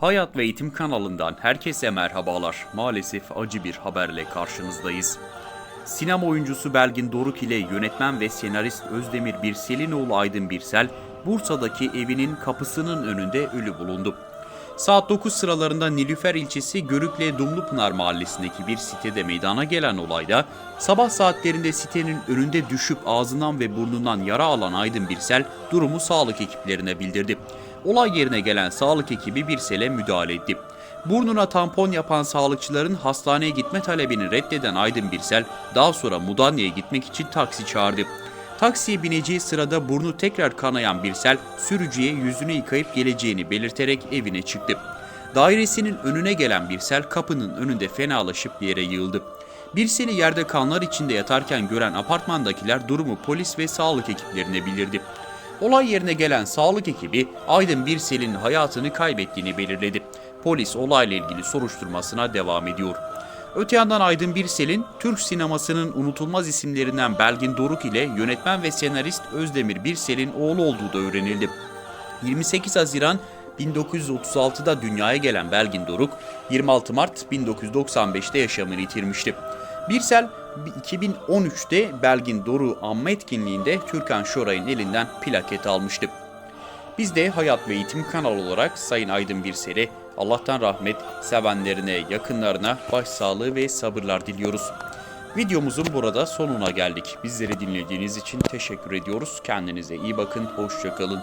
Hayat ve Eğitim kanalından herkese merhabalar. Maalesef acı bir haberle karşınızdayız. Sinema oyuncusu Belgin Doruk ile yönetmen ve senarist Özdemir Birselinoğlu Aydın Birsel, Bursa'daki evinin kapısının önünde ölü bulundu. Saat 9 sıralarında Nilüfer ilçesi Görükle Dumlupınar mahallesindeki bir sitede meydana gelen olayda sabah saatlerinde sitenin önünde düşüp ağzından ve burnundan yara alan Aydın Birsel durumu sağlık ekiplerine bildirdi. Olay yerine gelen sağlık ekibi Birsel'e müdahale etti. Burnuna tampon yapan sağlıkçıların hastaneye gitme talebini reddeden Aydın Birsel daha sonra Mudanya'ya gitmek için taksi çağırdı. Taksiye bineceği sırada burnu tekrar kanayan Birsel sürücüye yüzünü yıkayıp geleceğini belirterek evine çıktı. Dairesinin önüne gelen Birsel kapının önünde fenalaşıp yere yığıldı. Birsel'i yerde kanlar içinde yatarken gören apartmandakiler durumu polis ve sağlık ekiplerine bildirdi. Olay yerine gelen sağlık ekibi Aydın Birsel'in hayatını kaybettiğini belirledi. Polis olayla ilgili soruşturmasına devam ediyor. Öte yandan Aydın Birsel'in Türk sinemasının unutulmaz isimlerinden Belgin Doruk ile yönetmen ve senarist Özdemir Birsel'in oğlu olduğu da öğrenildi. 28 Haziran 1936'da dünyaya gelen Belgin Doruk, 26 Mart 1995'te yaşamını yitirmişti. Birsel 2013'te Belgin Doruk anma etkinliğinde Türkan Şoray'ın elinden plaket almıştı. Biz de Hayat ve Eğitim kanalı olarak Sayın Aydın Birsel'e Allah'tan rahmet, sevenlerine, yakınlarına başsağlığı ve sabırlar diliyoruz. Videomuzun burada sonuna geldik. Bizleri dinlediğiniz için teşekkür ediyoruz. Kendinize iyi bakın, hoşçakalın.